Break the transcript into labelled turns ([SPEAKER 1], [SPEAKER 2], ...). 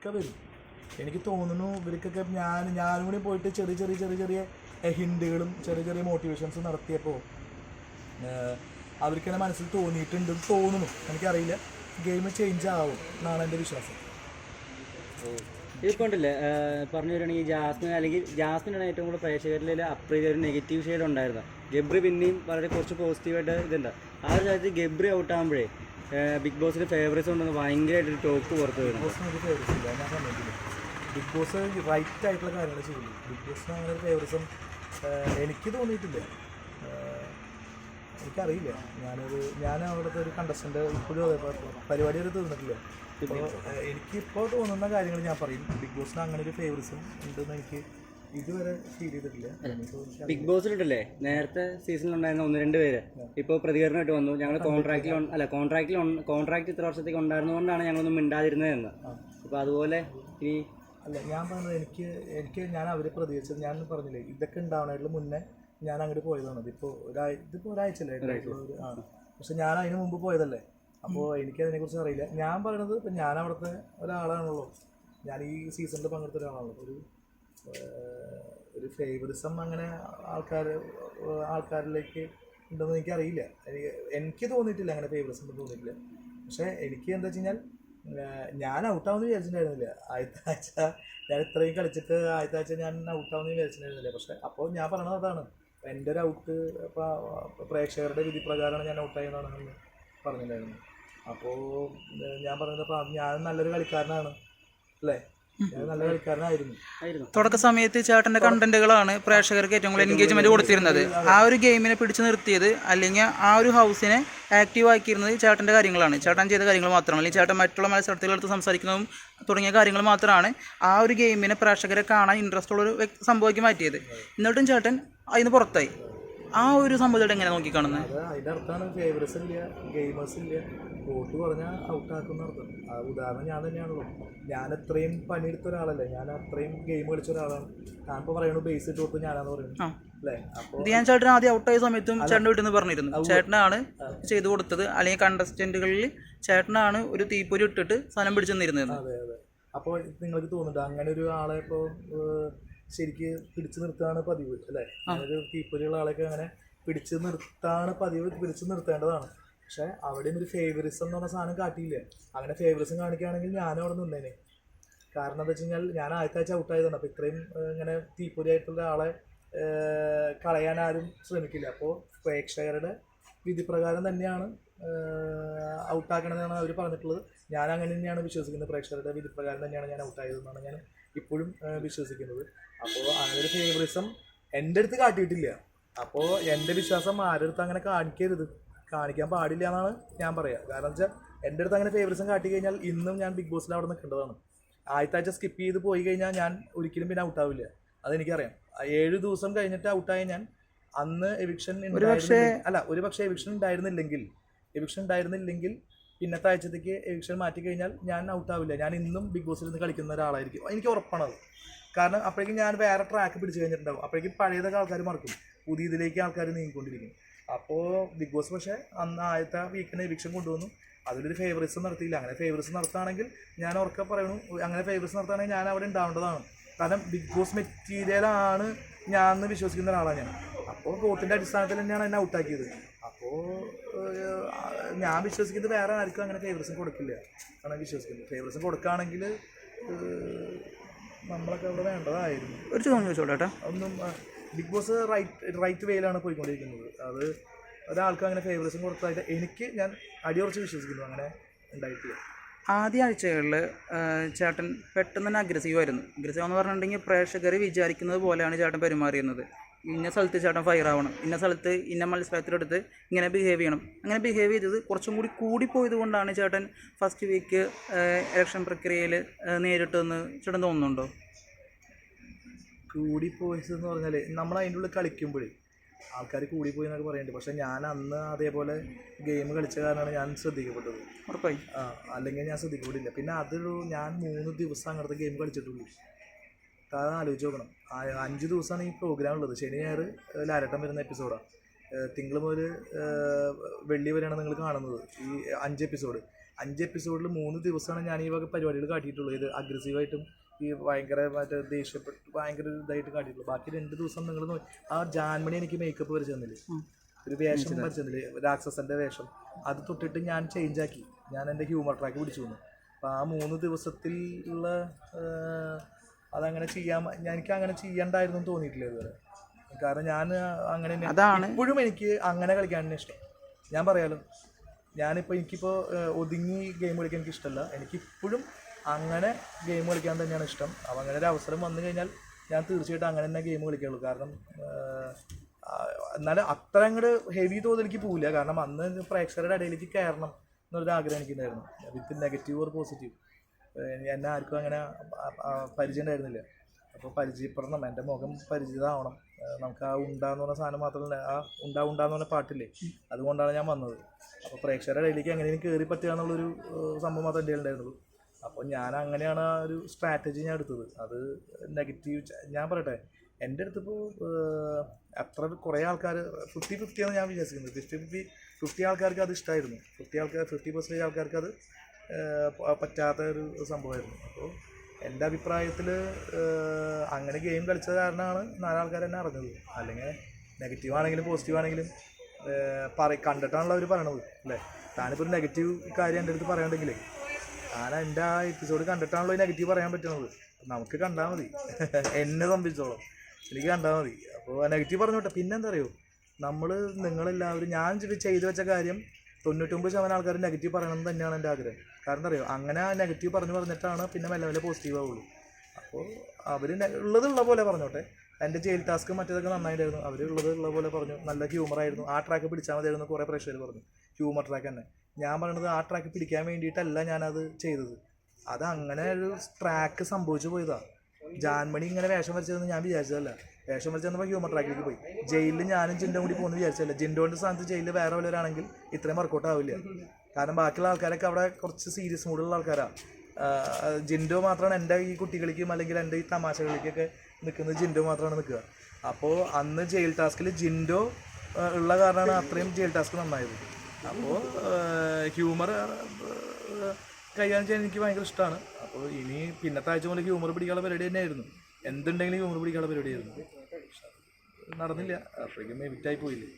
[SPEAKER 1] ഒക്കെ വരും. എനിക്ക് തോന്നുന്നു ഇവർക്കൊക്കെ ഞാൻ ഞാനും കൂടി പോയിട്ട് ചെറിയ ചെറിയ ചെറിയ ചെറിയ ഹിൻഡുകളും ചെറിയ ചെറിയ മോട്ടിവേഷൻസ് നടത്തിയപ്പോൾ അവർക്ക് തന്നെ മനസ്സിൽ തോന്നിയിട്ടുണ്ട് തോന്നുന്നു. എനിക്കറിയില്ല. ഗെയിം ചേഞ്ച് ആവും എന്നാണ് എന്റെ വിശ്വാസം.
[SPEAKER 2] ഇതിപ്പോൾ ഉണ്ടല്ലേ? പറഞ്ഞു വരികയാണെങ്കിൽ ജാസ്മിൻ അല്ലെങ്കിൽ ജാസ്മിനാണ് ഏറ്റവും കൂടുതൽ പ്രേക്ഷകരിൽ അപ്രീതി ഒരു നെഗറ്റീവ് ഷെയ്ഡ് ഉണ്ടായിരുന്നത്. ഗബ്രി പിന്നെയും വളരെ കുറച്ച് പോസിറ്റീവായിട്ട് ഇതുണ്ട്. ആ ഒരു കാര്യത്തിൽ ഗബ്രി ഔട്ട് ആകുമ്പോഴേ ബിഗ് ബോസിന്റെ ഫേവറേറ്റ്സ് ഉണ്ടെന്ന് ഭയങ്കരമായിട്ട് ടോക്ക് പുറത്ത് വരുന്നു
[SPEAKER 1] ബോസിന് ഇല്ല ഞാൻ ബിഗ് ബോസ് റൈറ്റ് ആയിട്ടുള്ള കാര്യങ്ങൾ ചെയ്യുള്ളൂ ബിഗ് ബോസിന് അങ്ങനെ ഒരു ഫേവറിസം എനിക്ക് തോന്നിയിട്ടില്ല. എനിക്കറിയില്ല. ഞാനൊരു ഞാൻ അവിടുത്തെ ഒരു കണ്ടസ്റ്റന്റ് ഇപ്പോഴും അതെ പരിപാടി വരെ തീർന്നിട്ടില്ല. അപ്പോൾ എനിക്കിപ്പോൾ തോന്നുന്ന കാര്യങ്ങൾ ഞാൻ പറയും. ബിഗ് ബോസിന് അങ്ങനെ ഒരു ഫേവറിസം ഉണ്ടെന്ന് എനിക്ക് ഇതുവരെ ഫീൽ ചെയ്തിട്ടില്ല.
[SPEAKER 2] ബിഗ് ബോസിലിട്ടല്ലേ നേരത്തെ സീസണിൽ ഉണ്ടായിരുന്ന ഒന്ന് രണ്ട് പേര്. ഇപ്പോൾ പ്രതികരണമായിട്ട് വന്നു. ഞങ്ങൾ കോൺട്രാക്റ്റിൽ അല്ല കോൺട്രാക്റ്റിൽ കോൺട്രാക്ട് ഇത്ര വർഷത്തേക്ക് ഉണ്ടായിരുന്നതുകൊണ്ടാണ് ഞങ്ങളൊന്നും മിണ്ടാതിരുന്നതെന്ന് അപ്പോൾ അതുപോലെ ഇനി
[SPEAKER 1] അല്ല ഞാൻ പറഞ്ഞത് എനിക്ക് എനിക്ക് ഞാൻ അവരെ പ്രതികരിച്ചത് ഞാൻ പറഞ്ഞില്ലേ ഇതൊക്കെ ഉണ്ടാവണതിന് മുന്നേ ഞാൻ അങ്ങോട്ട് പോയതാണ്. ഇതിപ്പോൾ ഒരാഴ്ച. ഇതിപ്പോൾ ഒരാഴ്ചയല്ലേ പക്ഷെ ഞാൻ അതിന് മുമ്പ് പോയതല്ലേ? അപ്പോൾ എനിക്ക് അതിനെക്കുറിച്ച് അറിയില്ല. ഞാൻ പറയണത് ഇപ്പം ഞാൻ അവിടുത്തെ ഒരാളാണല്ലോ. ഞാൻ ഈ സീസണിൽ പങ്കെടുത്ത ഒരാളാണല്ലോ. ഒരു ഒരു ഫേവറിസം അങ്ങനെ ആൾക്കാർ ആൾക്കാരിലേക്ക് ഉണ്ടെന്ന് എനിക്കറിയില്ല. എനിക്ക് എനിക്ക് തോന്നിയിട്ടില്ല അങ്ങനെ ഫേവറിസം ഉണ്ടെന്ന് തോന്നിയിട്ടില്ല. പക്ഷേ എനിക്ക് എന്താ വെച്ച് കഴിഞ്ഞാൽ ഞാൻ ഔട്ടാവുമെന്ന് വിചാരിച്ചിട്ടുണ്ടായിരുന്നില്ല. ആദ്യത്തെ ഞാൻ ഇത്രയും കളിച്ചിട്ട് ആദ്യത്തെ ഞാൻ ഔട്ടാവുമെന്ന് വിചാരിച്ചിട്ടുണ്ടായിരുന്നില്ല. പക്ഷേ അപ്പോൾ ഞാൻ പറയണത് അതാണ്. എന്റെ ഒരു ഔട്ട് ഇപ്പോൾ പ്രേക്ഷകരുടെ വിധി പ്രകാരമാണ് ഞാൻ ഔട്ടായെന്നാണ് പറഞ്ഞിട്ടുണ്ടായിരുന്നത്. അപ്പോൾ ഞാൻ പറഞ്ഞത് അപ്പോൾ ഞാൻ നല്ലൊരു കളിക്കാരനാണ്. അല്ലേ? നല്ല കളിക്കാരനായിരുന്നു.
[SPEAKER 2] ആയിരുന്നു.
[SPEAKER 3] തുടക്ക സമയത്ത് ചേട്ടന്റെ കണ്ടന്റുകളാണ് പ്രേക്ഷകർക്ക് ഏറ്റവും കൂടുതൽ എൻഗേജ്മെന്റ് കൊടുത്തിരുന്നത്. ആ ഒരു ഗെയിമിനെ പിടിച്ചു നിർത്തിയത് അല്ലെങ്കിൽ ആ ഒരു ഹൗസിനെ ആക്റ്റീവ് ആക്കിയിരുന്നത് ചേട്ടന്റെ കാര്യങ്ങളാണ്. ചേട്ടൻ ചെയ്ത കാര്യങ്ങൾ മാത്രമാണ്. അല്ലെങ്കിൽ ചേട്ടൻ മറ്റുള്ള മത്സരത്തിലെടുത്ത് സംസാരിക്കുന്നതും തുടങ്ങിയ കാര്യങ്ങൾ മാത്രമാണ് ആ ഒരു ഗെയിമിനെ പ്രേക്ഷകരെ കാണാൻ ഇൻട്രസ്റ്റ് ഉള്ള ഒരു സംഭവമാക്കി മാറ്റിയത്. എന്നിട്ടും ചേട്ടൻ അതിന് പുറത്തായി. ആ ഒരു സംഭവത്തോടെ എങ്ങനെ നോക്കിക്കാണുന്നത്
[SPEAKER 1] അതിന്റെ അർത്ഥമാണ് ഫേവറേഴ്സ് ഇല്ല ഗെയിമേഴ്സ് ഇല്ല. വോട്ട് പറഞ്ഞാൽ ഔട്ടാക്കുന്ന അർത്ഥം. ഉദാഹരണം ഞാൻ തന്നെയാണല്ലോ. ഞാൻ അത്രയും പണിയെടുത്ത ഒരാളല്ലേ. ഞാൻ അത്രയും ഗെയിം കളിച്ച ഒരാളാണ്. ഞാനിപ്പോൾ പറയണു ബേസ് ഇട്ട് കൊടുത്ത് ഞാനാന്ന് പറയുന്നു. അല്ലേ? അപ്പോൾ
[SPEAKER 3] ഇത് ഞാൻ ചേട്ടൻ ആദ്യം ഔട്ടായ സമയത്തും ചേട്ടൻ വീട്ടിൽ നിന്ന് പറഞ്ഞിരുന്നു. ചേട്ടനാണ് ചെയ്തു കൊടുത്തത്. അല്ലെങ്കിൽ കണ്ടസ്റ്റന്റുകളിൽ ചേട്ടനാണ് ഒരു തീപ്പൊരി ഇട്ടിട്ട് സ്ഥലം പിടിച്ചു നിന്നിരുന്നത്
[SPEAKER 1] അതെ അതെ. അപ്പോൾ നിങ്ങൾക്ക് തോന്നുന്നുണ്ട്? അങ്ങനെ ഒരു ആളെ ഇപ്പോൾ ശരിക്ക് പിടിച്ചു നിർത്തുകയാണ് പതിവ് അല്ലേ? അങ്ങനെ ഒരു ആളൊക്കെ ആളെയൊക്കെ അങ്ങനെ പിടിച്ചു നിർത്താണ് പതിവ് പിടിച്ചു നിർത്തേണ്ടതാണ്. പക്ഷെ അവിടെയും ഒരു ഫേവറിസം എന്ന് പറഞ്ഞ സാധനം കാട്ടിയില്ല? അങ്ങനെ ഫേവറിസം കാണിക്കുകയാണെങ്കിൽ ഞാനും അവിടെ നിന്നേനെ. കാരണം എന്താ വെച്ച് കഴിഞ്ഞാൽ ഞാൻ ആദ്യത്തെ ആഴ്ച ഔട്ടായതാണ് അപ്പോൾ ഇത്രയും ഇങ്ങനെ തീപ്പൊരി ആയിട്ടുള്ള ആളെ കളയാൻ ആരും ശ്രമിക്കില്ല. അപ്പോൾ പ്രേക്ഷകരുടെ വിധി പ്രകാരം തന്നെയാണ് ഔട്ടാക്കണമെന്നാണ് അവർ പറഞ്ഞിട്ടുള്ളത്. ഞാൻ അങ്ങനെ തന്നെയാണ് വിശ്വസിക്കുന്നത്. പ്രേക്ഷകരുടെ വിധി പ്രകാരം തന്നെയാണ് ഞാൻ ഔട്ടായതെന്നാണ് ഞാൻ ഇപ്പോഴും വിശ്വസിക്കുന്നത്. അപ്പോൾ അങ്ങനെ ഒരു ഫേവറിസം എന്റെ അടുത്ത് കാട്ടിയിട്ടില്ല. അപ്പോൾ എന്റെ വിശ്വാസം ആരുടെ അടുത്ത് അങ്ങനെ കാണിക്കരുത്. കാണിക്കാൻ പാടില്ല എന്നാണ് ഞാൻ പറയുക കാരണം വെച്ചാൽ എന്റെ അടുത്ത് അങ്ങനെ ഫേവറിസം കാട്ടി കഴിഞ്ഞാൽ ഇന്നും ഞാൻ ബിഗ് ബോസിൽ അവിടെ നിൽക്കേണ്ടതാണ്. ആദ്യത്തെ ആഴ്ച സ്കിപ്പ് ചെയ്ത് പോയി കഴിഞ്ഞാൽ ഞാൻ ഒരിക്കലും പിന്നെ ഔട്ടാവില്ല അതെനിക്കറിയാം. ഏഴ് ദിവസം കഴിഞ്ഞിട്ട് ഔട്ടായ ഞാൻ അന്ന് എവിക്ഷൻ അല്ല ഒരു പക്ഷേ എവിക്ഷൻ ഉണ്ടായിരുന്നില്ലെങ്കിൽ എവിക്ഷൻ ഉണ്ടായിരുന്നില്ലെങ്കിൽ പിന്നത്തെ ആഴ്ചത്തേക്ക് എവിക്ഷൻ മാറ്റി കഴിഞ്ഞാൽ ഞാൻ ഔട്ട് ആവില്ല. ഞാൻ ഇന്നും ബിഗ് ബോസിൽ നിന്ന് കളിക്കുന്ന ഒരാളായിരിക്കും. എനിക്ക് ഉറപ്പാണത്. കാരണം അപ്പോഴേക്കും ഞാൻ വേറെ ട്രാക്ക് പിടിച്ച് കഴിഞ്ഞിട്ടുണ്ടാവും. അപ്പോഴേക്കും പഴയതൊക്കെ ആൾക്കാർ മറക്കും. പുതിയ ഇതിലേക്ക് ആൾക്കാർ നീങ്ങിക്കൊണ്ടിരിക്കും. അപ്പോൾ ബിഗ് ബോസ് പക്ഷേ അന്ന് ആദ്യത്തെ വീക്കിന് എവിക്ഷൻ കൊണ്ടുവന്നു. അതിലൊരു ഫേവറേറ്റ്സ് നടത്തിയില്ല. അങ്ങനെ ഫേവറേറ്റ്സ് നടത്തുകയാണെങ്കിൽ ഞാൻ ഉറക്കെ പറയണു. അങ്ങനെ ഫേവറേറ്റ്സ് നടത്തുകയാണെങ്കിൽ ഞാൻ അവിടെ ഉണ്ടാവേണ്ടതാണ്. കാരണം ബിഗ് ബോസ് മെറ്റീരിയലാണ് ഞാൻ വിശ്വസിക്കുന്ന ഒരാളാണ് ഞാൻ. അപ്പോൾ വോട്ടിന്റെ അടിസ്ഥാനത്തിൽ തന്നെയാണ് എന്നെ ഔട്ടാക്കിയത് ഞാൻ വിശ്വസിക്കുന്നത് വേറെ ആർക്കും അങ്ങനെ ഫേവറസും കൊടുക്കില്ല. ആണ് വിശ്വസിക്കുന്നത്? ഫേവറസും കൊടുക്കുകയാണെങ്കിൽ നമ്മളൊക്കെ അവിടെ വേണ്ടതായിരുന്നു.
[SPEAKER 3] ഒരു ചോദ്യം ചോദിച്ചോട്ടെ
[SPEAKER 1] ഒന്നും ബിഗ് ബോസ് റൈറ്റ് റൈറ്റ് വേയിലാണ് പോയിക്കൊണ്ടിരിക്കുന്നത്. അത് ഒരാൾക്കും അങ്ങനെ ഫേവറസും കൊടുത്തതായിട്ട് എനിക്ക് ഞാൻ അടിയുറച്ച് വിശ്വസിക്കുന്നു അങ്ങനെ ഉണ്ടായിട്ടില്ല.
[SPEAKER 3] ആദ്യ ആഴ്ചകളിൽ ചേട്ടൻ പെട്ടെന്ന് തന്നെ അഗ്രസീവായിരുന്നു അഗ്രസീവ് എന്ന് പറഞ്ഞിട്ടുണ്ടെങ്കിൽ പ്രേക്ഷകർ വിചാരിക്കുന്നത് പോലെയാണ് ചേട്ടൻ പെരുമാറിയിരുന്നത്. ഇന്ന സ്ഥലത്ത് ചേട്ടൻ ഫയർ ആവണം. ഇന്ന സ്ഥലത്ത് ഇന്ന മത്സരത്തിലെടുത്ത് ഇങ്ങനെ ബിഹേവ് ചെയ്യണം. അങ്ങനെ ബിഹേവ് ചെയ്തത് കുറച്ചും കൂടി കൂടിപ്പോയത് കൊണ്ടാണ് ചേട്ടൻ ഫസ്റ്റ് വീക്ക് ഇലക്ഷൻ പ്രക്രിയയിൽ നേരിട്ടെന്ന് ചേട്ടൻ തോന്നുന്നുണ്ടോ?
[SPEAKER 1] കൂടിപ്പോയത് എന്ന് പറഞ്ഞാൽ നമ്മൾ അതിന്റെ ഉള്ളിൽ കളിക്കുമ്പോഴേ ആൾക്കാർ കൂടിപ്പോയി എന്നൊക്കെ പറയുന്നുണ്ട് പക്ഷേ ഞാൻ അന്ന് അതേപോലെ ഗെയിം കളിച്ച കാരണമാണ് ഞാൻ ശ്രദ്ധിക്കപ്പെട്ടത്.
[SPEAKER 3] ഉറപ്പായി.
[SPEAKER 1] ആ അല്ലെങ്കിൽ ഞാൻ ശ്രദ്ധിക്കപ്പെട്ടില്ല പിന്നെ അതൊരു ഞാൻ മൂന്ന് ദിവസം അങ്ങനത്തെ ഗെയിം കളിച്ചിട്ടുള്ളൂ. താൻ ആലോചിച്ച് നോക്കണം. ആ- അഞ്ച് ദിവസമാണ് ഈ പ്രോഗ്രാം ഉള്ളത്. ശനി ഞായർ ലാരട്ടം വരുന്ന എപ്പിസോഡാണ് തിങ്കൾ മുതൽ വെള്ളി വരെയാണ് നിങ്ങൾ കാണുന്നത് ഈ അഞ്ച് എപ്പിസോഡ് അഞ്ച് എപ്പിസോഡിൽ മൂന്ന് ദിവസമാണ് ഞാൻ ഈ വക പരിപാടികൾ കാട്ടിയിട്ടുള്ളത്. ഇത് അഗ്രസീവായിട്ടും ഈ ഭയങ്കര മറ്റേ ദേഷ്യപ്പെട്ട് ഭയങ്കര ഇതായിട്ട് കാട്ടിയിട്ടുള്ളൂ ബാക്കി രണ്ട് ദിവസം നിങ്ങൾ ആ ജാൻമണി എനിക്ക് മേക്കപ്പ് വരച്ച് തന്നില്ലേ? ഒരു വേഷം വരച്ച് തന്നില്ലേ? രാക്ഷസന്റെ വേഷം. അത് തൊട്ടിട്ട് ഞാൻ ചേഞ്ച് ആക്കി. ഞാൻ എന്റെ ഹ്യൂമർ ട്രാക്ക് പിടിച്ചു വന്നു. അപ്പം ആ മൂന്ന് ഏഹ്, അതങ്ങനെ ചെയ്യാൻ ഞാൻ എനിക്ക് അങ്ങനെ ചെയ്യണ്ടായിരുന്നു എന്ന് തോന്നിയിട്ടില്ല ഇതുവരെ. കാരണം ഞാൻ അങ്ങനെ
[SPEAKER 3] അതാണ്.
[SPEAKER 1] ഇപ്പോഴും എനിക്ക് അങ്ങനെ കളിക്കാനാണ് ഇഷ്ടം. ഞാൻ പറയാലോ ഞാനിപ്പോൾ എനിക്കിപ്പോൾ ഒതുങ്ങി ഗെയിം കളിക്കാൻ എനിക്ക് ഇഷ്ടമല്ല. എനിക്കിപ്പോഴും അങ്ങനെ ഗെയിം കളിക്കാൻ തന്നെയാണ് ഇഷ്ടം. അപ്പം അങ്ങനെ ഒരു അവസരം വന്നു കഴിഞ്ഞാൽ ഞാൻ തീർച്ചയായിട്ടും അങ്ങനെ തന്നെ ഗെയിം കളിക്കുള്ളൂ കാരണം എന്നാലും അത്ര അങ്ങോട്ട് ഹെവി തോതിലേക്ക് പോവില്ല. കാരണം അന്ന് പ്രേക്ഷകരുടെ ഇടയിലേക്ക് കയറണം എന്നൊരു ആഗ്രഹം എനിക്കുണ്ടായിരുന്നു. വിത്ത് നെഗറ്റീവ് ഓർ പോസിറ്റീവ് എന്നെ ആർക്കും അങ്ങനെ പരിചയം ഉണ്ടായിരുന്നില്ല അപ്പോൾ പരിചയപ്പെടണം. എന്റെ മുഖം പരിചിതമാവണം നമുക്ക് ആ ഉണ്ടാന്ന് പറഞ്ഞ സാധനം മാത്രമല്ല ആ ഉണ്ടാ ഉണ്ടാന്ന് പറഞ്ഞ പാട്ടില്ലേ അതുകൊണ്ടാണ് ഞാൻ വന്നത്. അപ്പോൾ പ്രേക്ഷകരുടെ ഇടയിലേക്ക് എങ്ങനെയും കയറി പറ്റുക എന്നുള്ളൊരു സംഭവം മാത്രമേ എന്റെ ഉണ്ടായിരുന്നുള്ളൂ അപ്പോൾ ഞാൻ അങ്ങനെയാണ് ആ ഒരു സ്ട്രാറ്റജി ഞാൻ എടുത്തത്. അത് നെഗറ്റീവ് ഞാൻ പറയട്ടെ എന്റെ അടുത്തിപ്പോൾ അത്ര കുറേ ആൾക്കാർ ഫിഫ്റ്റി ഫിഫ്റ്റിയാണ് ഞാൻ വിചാരിക്കുന്നത് ഫിഫ്റ്റി ഫിഫ്റ്റി ഫിഫ്റ്റി ആൾക്കാർക്ക് അത് ഇഷ്ടമായിരുന്നു ഫിഫ്റ്റി ആൾക്കാർ ഫിഫ്റ്റി പെർസെന്റേജ് ആൾക്കാർക്ക് അത് പറ്റാത്ത ഒരു സംഭവമായിരുന്നു. അപ്പോൾ എന്റെ അഭിപ്രായത്തിൽ അങ്ങനെ ഗെയിം കളിച്ചത് കാരണമാണ് നാലാൾക്കാർ എന്നെ അറിഞ്ഞത്. അല്ലെങ്കിൽ നെഗറ്റീവ് ആണെങ്കിലും പോസിറ്റീവ് ആണെങ്കിലും പറ കണ്ടിട്ടാണല്ലോ അവർ പറയണത് അല്ലേ? താനിപ്പോൾ ഒരു നെഗറ്റീവ് കാര്യം എന്റെ അടുത്ത് പറയണ്ടെങ്കിലേ ഞാൻ എന്റെ ആ എപ്പിസോഡ് കണ്ടിട്ടാണല്ലോ നെഗറ്റീവ് പറയാൻ പറ്റുന്നത് നമുക്ക് കണ്ടാൽ മതി. എന്നെ സംബന്ധിച്ചോളം. എനിക്ക് കണ്ടാൽ മതി. അപ്പോൾ നെഗറ്റീവ് പറഞ്ഞോട്ടെ. പിന്നെന്താ അറിയോ? നമ്മൾ നിങ്ങളെല്ലാവരും ഞാൻ ചെയ്തു വെച്ച കാര്യം തൊണ്ണൂറ്റൊമ്പത് ശതമാനം ആൾക്കാർ നെഗറ്റീവ് പറയണം തന്നെയാണ് എന്റെ ആഗ്രഹം. കാരണം അറിയോ? അങ്ങനെ നെഗറ്റീവ് പറഞ്ഞു പറഞ്ഞിട്ടാണ് പിന്നെ മെല്ലെ മെല്ലെ പോസിറ്റീവ് ആവുള്ളൂ. അപ്പോൾ അവർ ഉള്ളത് ഉള്ള പോലെ പറഞ്ഞോട്ടെ. എന്റെ ജയിൽ ടാസ്ക് മറ്റേതൊക്കെ നന്നായിട്ടായിരുന്നു. അവർ ഉള്ളത് ഉള്ള പോലെ പറഞ്ഞു. നല്ല ഹ്യൂമർ ആയിരുന്നു. ആ ട്രാക്ക് പിടിച്ചാൽ മതിയായിരുന്നു കുറേ പ്രേക്ഷകർ പറഞ്ഞു. ഹ്യൂമർ ട്രാക്ക് തന്നെ. ഞാൻ പറയണത് ആ ട്രാക്ക് പിടിക്കാൻ വേണ്ടിയിട്ടല്ല ഞാനത് ചെയ്തത്. അത് അങ്ങനെ ഒരു ട്രാക്ക് സംഭവിച്ചു പോയതാ. ജാൻമണി ഇങ്ങനെ വേഷം വരച്ചതെന്ന് ഞാൻ വിചാരിച്ചതല്ല. വേഷം വരച്ച് വന്നപ്പോൾ ഹ്യൂമർ ട്രാക്കിലേക്ക് പോയി. ജയിലിൽ ഞാനും ജിൻഡോ കൂടി പോകുന്നു വിചാരിച്ചല്ല ജിൻഡോന്റെ സ്ഥാനത്ത് ജയിലിൽ വേറെ വല്ലവരാണെങ്കിൽ ഇത്രയും വർക്കൗട്ട് ആവില്ല. കാരണം ബാക്കിയുള്ള ആൾക്കാരൊക്കെ അവിടെ കുറച്ച് സീരിയസ് മൂഡുള്ള ആൾക്കാരാണ് ജിൻഡോ മാത്രമാണ് എന്റെ ഈ കുട്ടികളിലേക്കും അല്ലെങ്കിൽ എന്റെ ഈ തമാശകളിലേക്കൊക്കെ നിൽക്കുന്നത് ജിൻഡോ മാത്രമാണ് നിൽക്കുക. അപ്പോൾ അന്ന് ജയിൽ ടാസ്കിൽ ജിൻഡോ ഉള്ള കാരണമാണ് അത്രയും ജയിൽ ടാസ്ക് നന്നായത്. അപ്പോൾ ഹ്യൂമർ കൈകാര്യം ചെയ്യാൻ എനിക്ക് ഭയങ്കര ഇഷ്ടമാണ് അപ്പോൾ ഇനി പിന്നത്തെ ആഴ്ച മുതൽ ഹ്യൂമർ പിടിക്കാനുള്ള പരിപാടി തന്നെയായിരുന്നു. എന്തുണ്ടെങ്കിലും ഹ്യൂമർ പിടിക്കാനുള്ള പരിപാടിയായിരുന്നു നടന്നില്ല. അപ്പോഴേക്കും എവിറ്റായി പോയില്ലേ.